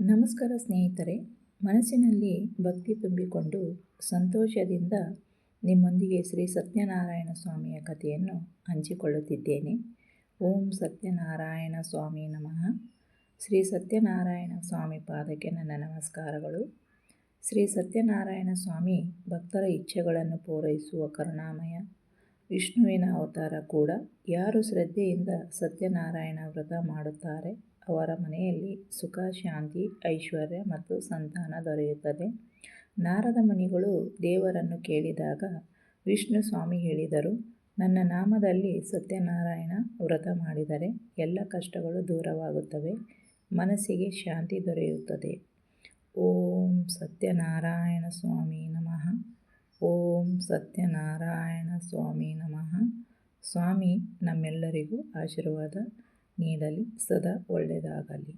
ನಮಸ್ಕಾರ ಸ್ನೇಹಿತರೆ, ಮನಸ್ಸಿನಲ್ಲಿ ಭಕ್ತಿ ತುಂಬಿಕೊಂಡು ಸಂತೋಷದಿಂದ ನಿಮ್ಮೊಂದಿಗೆ ಶ್ರೀ ಸತ್ಯನಾರಾಯಣ ಸ್ವಾಮಿಯ ಕಥೆಯನ್ನು ಹಂಚಿಕೊಳ್ಳುತ್ತಿದ್ದೇನೆ. ಓಂ ಸತ್ಯನಾರಾಯಣ ಸ್ವಾಮಿ ನಮಃ. ಶ್ರೀ ಸತ್ಯನಾರಾಯಣ ಸ್ವಾಮಿ ಪಾದಕ್ಕೆ ನನ್ನ ನಮಸ್ಕಾರಗಳು. ಶ್ರೀ ಸತ್ಯನಾರಾಯಣ ಸ್ವಾಮಿ ಭಕ್ತರ ಇಚ್ಛೆಗಳನ್ನು ಪೂರೈಸುವ ಕರುಣಾಮಯ, ವಿಷ್ಣುವಿನ ಅವತಾರ ಕೂಡ ಯಾರು ಶ್ರದ್ಧೆಯಿಂದ ಸತ್ಯನಾರಾಯಣ ವ್ರತ ಮಾಡುತ್ತಾರೆ? ಅವರ ಮನೆಯಲ್ಲಿ ಸುಖ, ಶಾಂತಿ, ಐಶ್ವರ್ಯ ಮತ್ತು ಸಂತಾನ ದೊರೆಯುತ್ತದೆ. ನಾರದ ಮುನಿಗಳು ದೇವರನ್ನು ಕೇಳಿದಾಗ ವಿಷ್ಣು ಸ್ವಾಮಿ ಹೇಳಿದರು, ನನ್ನ ನಾಮದಲ್ಲಿ ಸತ್ಯನಾರಾಯಣ ವ್ರತ ಮಾಡಿದರೆ ಎಲ್ಲ ಕಷ್ಟಗಳು ದೂರವಾಗುತ್ತವೆ, ಮನಸ್ಸಿಗೆ ಶಾಂತಿ ದೊರೆಯುತ್ತದೆ. ಓಂ ಸತ್ಯನಾರಾಯಣ ಸ್ವಾಮಿ ನಮಃ, ಓಂ ಸತ್ಯನಾರಾಯಣ ಸ್ವಾಮಿ ನಮಃ. ಸ್ವಾಮಿ ನಮ್ಮೆಲ್ಲರಿಗೂ ಆಶೀರ್ವಾದ. ನೀಡಲಿ. ಸದಾ ಒಳ್ಳೆಯದಾಗಲಿ.